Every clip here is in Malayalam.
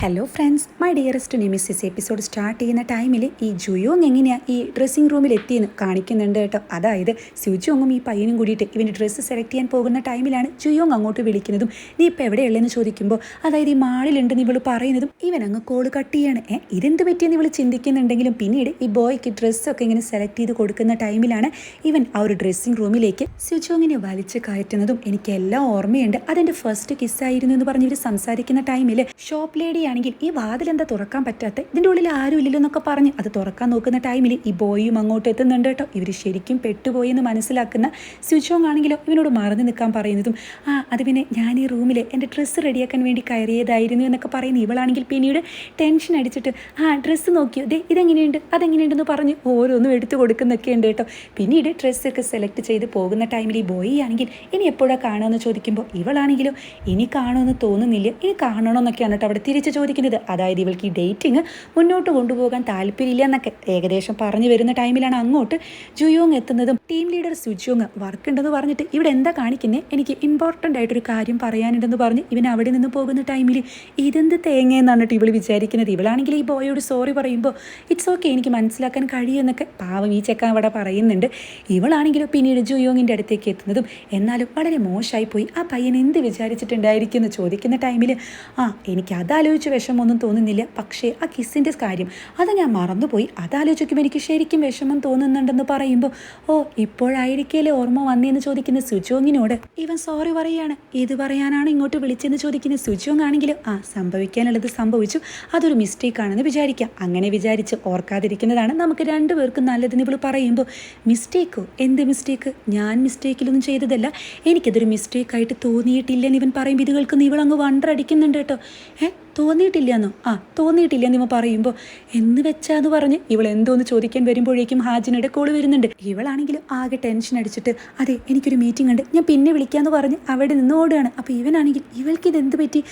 Hello friends my dearest nemesis episode start ചെയ്യുന്ന ടൈമിൽ ഈ ജുയോങ് എങ്ങനെയാണ് ഈ ഡ്രസ്സിംഗ് റൂമിൽ എത്തിയെന്ന് കാണിക്കുന്നുണ്ട് കേട്ടോ. അതായത് സ്യുജോങ്ങും ഈ പയ്യനും കൂടിയിട്ട് ഇവന്റെ ഡ്രസ്സ് സെലക്ട് ചെയ്യാൻ പോകുന്ന ടൈമിലാണ് ജുയോങ് അങ്ങോട്ട് വിളിക്കുന്നതും. നീ ഇപ്പോൾ എവിടെയുള്ളതെന്ന് ചോദിക്കുമ്പോൾ അതായത് ഈ മാളിലുണ്ടെന്ന് ഇവൾ പറയുന്നതും ഇവൻ അങ്ങ് കോൾ കട്ട് ചെയ്യാണ്. ഏ ഇതെന്ത് പറ്റിയെന്ന് ഇവൾ ചിന്തിക്കുന്നുണ്ടെങ്കിലും പിന്നീട് ഈ ബോയ്ക്ക് ഡ്രസ്സൊക്കെ ഇങ്ങനെ സെലക്ട് ചെയ്ത് കൊടുക്കുന്ന ടൈമിലാണ് ഇവൻ ആ ഒരു ഡ്രസ്സിംഗ് റൂമിലേക്ക് സ്യുജോങ്ങിനെ വലിച്ച് കയറ്റുന്നതും എനിക്ക് എല്ലാം ഓർമ്മയുണ്ട്. അതെന്റെ ഫസ്റ്റ് കിസ്സായിരുന്നു എന്ന് പറഞ്ഞ് ഇവർ സംസാരിക്കുന്ന ടൈമിൽ ഷോപ്പ് ലേഡി ആണെങ്കിൽ ഈ വാതിൽ എന്താ തുറക്കാൻ പറ്റാത്ത? ഇതിന്റെ ഉള്ളിൽ ആരും ഇല്ലല്ലോ എന്നൊക്കെ പറഞ്ഞ് അത് തുറക്കാൻ നോക്കുന്ന ടൈമിൽ ഈ ബോയും അങ്ങോട്ട് എത്തുന്നുണ്ട് കേട്ടോ. ഇവർ ശരിക്കും പെട്ടുപോയി എന്ന് മനസ്സിലാക്കുന്ന സ്വിച്ചോങ് ആണെങ്കിലോ ഇവനോട് മറന്നു നിൽക്കാൻ പറയുന്നതും ആ അത് പിന്നെ ഞാൻ ഈ റൂമിൽ എന്റെ ഡ്രസ്സ് റെഡിയാക്കാൻ വേണ്ടി കയറിയതായിരുന്നു എന്നൊക്കെ പറയുന്ന ഇവളാണെങ്കിൽ പിന്നീട് ടെൻഷൻ അടിച്ചിട്ട് ആ ഡ്രസ്സ് നോക്കിയോ? ദേ ഇതെങ്ങനെയുണ്ട്? അതെങ്ങനെയുണ്ടെന്ന് പറഞ്ഞ് ഓരോന്നും എടുത്തു കൊടുക്കുന്നൊക്കെ ഉണ്ട് കേട്ടോ. പിന്നീട് ഡ്രസ്സൊക്കെ സെലക്ട് ചെയ്ത് പോകുന്ന ടൈമിൽ ഈ ബോയി ആണെങ്കിൽ ഇനി എപ്പോഴാണ് കാണുമെന്ന് ചോദിക്കുമ്പോൾ ഇവളാണെങ്കിലോ ഇനി കാണുമെന്ന് തോന്നുന്നില്ല. ഇനി കാണണമെന്നൊക്കെയാണ് കേട്ടോ അവിടെ തിരിച്ച് ചോദിക്കുന്നത്. അതായത് ഇവൾക്ക് ഈ ഡേറ്റിംഗ് മുന്നോട്ട് കൊണ്ടുപോകാൻ താല്പര്യമില്ല എന്നൊക്കെ ഏകദേശം പറഞ്ഞു വരുന്ന ടൈമിലാണ് അങ്ങോട്ട് ജുയോങ് എത്തുന്നതും ടീം ലീഡർ സുജോങ് വർക്ക് ഉണ്ടെന്ന് പറഞ്ഞിട്ട് ഇവിടെ എന്താ കാണിക്കുന്നത് എനിക്ക് ഇമ്പോർട്ടന്റ് ആയിട്ടൊരു കാര്യം പറയാനുണ്ടെന്ന് പറഞ്ഞ് ഇവൻ അവിടെ നിന്ന് പോകുന്ന ടൈമിൽ ഇതെന്ത് തേങ്ങ എന്നാണ് കേട്ടോ ഇവൾ വിചാരിക്കുന്നത്. ഇവളാണെങ്കിൽ ഈ ബോയോട് സോറി പറയുമ്പോൾ ഇറ്റ്സ് ഓക്കെ എനിക്ക് മനസ്സിലാക്കാൻ കഴിയുമെന്നൊക്കെ പാവം ഈ ചെക്കൻ അവിടെ പറയുന്നുണ്ട്. ഇവളാണെങ്കിലും പിന്നീട് ജുയോങ്ങിന്റെ അടുത്തേക്ക് എത്തുന്നതും എന്നാലും വളരെ മോശമായി പോയി ആ പയ്യൻ എന്ത് വിചാരിച്ചിട്ടുണ്ടായിരിക്കും എന്ന് ചോദിക്കുന്ന ടൈമിൽ ആ എനിക്ക് അതാലോചിച്ച് വിഷമമൊന്നും തോന്നുന്നില്ല. പക്ഷേ ആ കിസ്സിന്റെ കാര്യം അത് ഞാൻ മറന്നുപോയി. അതാലോചിക്കുമ്പോൾ എനിക്ക് ശരിക്കും വിഷമം തോന്നുന്നുണ്ടെന്ന് പറയുമ്പോൾ ഓ ഇപ്പോഴായിരിക്കല്ലേ ഓർമ്മ വന്നേന്ന് ചോദിക്കുന്ന സുജോങ്ങിനോട്. ഇവൻ സോറി പറയാണ്. ഇത് പറയാനാണ് ഇങ്ങോട്ട് വിളിച്ചെന്ന് ചോദിക്കുന്ന സുജോങ് ആണെങ്കിലും ആ സംഭവിക്കാനുള്ളത് സംഭവിച്ചു. അതൊരു മിസ്റ്റേക്ക് ആണെന്ന് വിചാരിക്കാം. അങ്ങനെ വിചാരിച്ച് ഓർക്കാതിരിക്കുന്നതാണ് നമുക്ക് രണ്ടുപേർക്കും നല്ലതെന്ന് ഇവൾ പറയുമ്പോൾ മിസ്റ്റേക്കോ എന്ത് മിസ്റ്റേക്ക് ഞാൻ മിസ്റ്റേക്കിലൊന്നും ചെയ്തതല്ല. എനിക്കതൊരു മിസ്റ്റേക്കായിട്ട് തോന്നിയിട്ടില്ലെന്ന് ഇവൻ പറയുമ്പോൾ ഇത് കേൾക്കുന്ന ഇവൾ അങ്ങ് വണ്ടറടിക്കുന്നുണ്ട് കേട്ടോ. ഏ? തോന്നിയിട്ടില്ലെന്നോ ആ തോന്നിയിട്ടില്ലെന്ന് ഇവ പറയുമ്പോൾ എന്ന് വെച്ചാന്ന് പറഞ്ഞ് ഇവൾ എന്തോന്ന് ചോദിക്കാൻ വരുമ്പോഴേക്കും ഹാജിനയുടെ കോൾ വരുന്നുണ്ട്. ഇവളാണെങ്കിലും ആകെ ടെൻഷൻ അടിച്ചിട്ട് അതെ എനിക്കൊരു മീറ്റിംഗ് ഉണ്ട്. ഞാൻ പിന്നെ വിളിക്കാന്ന് പറഞ്ഞ് അവിടെ നിന്ന് ഓടുകയാണ്. അപ്പോൾ ഇവനാണെങ്കിൽ ഇവൾക്ക് ഇത് എന്ത് പറ്റി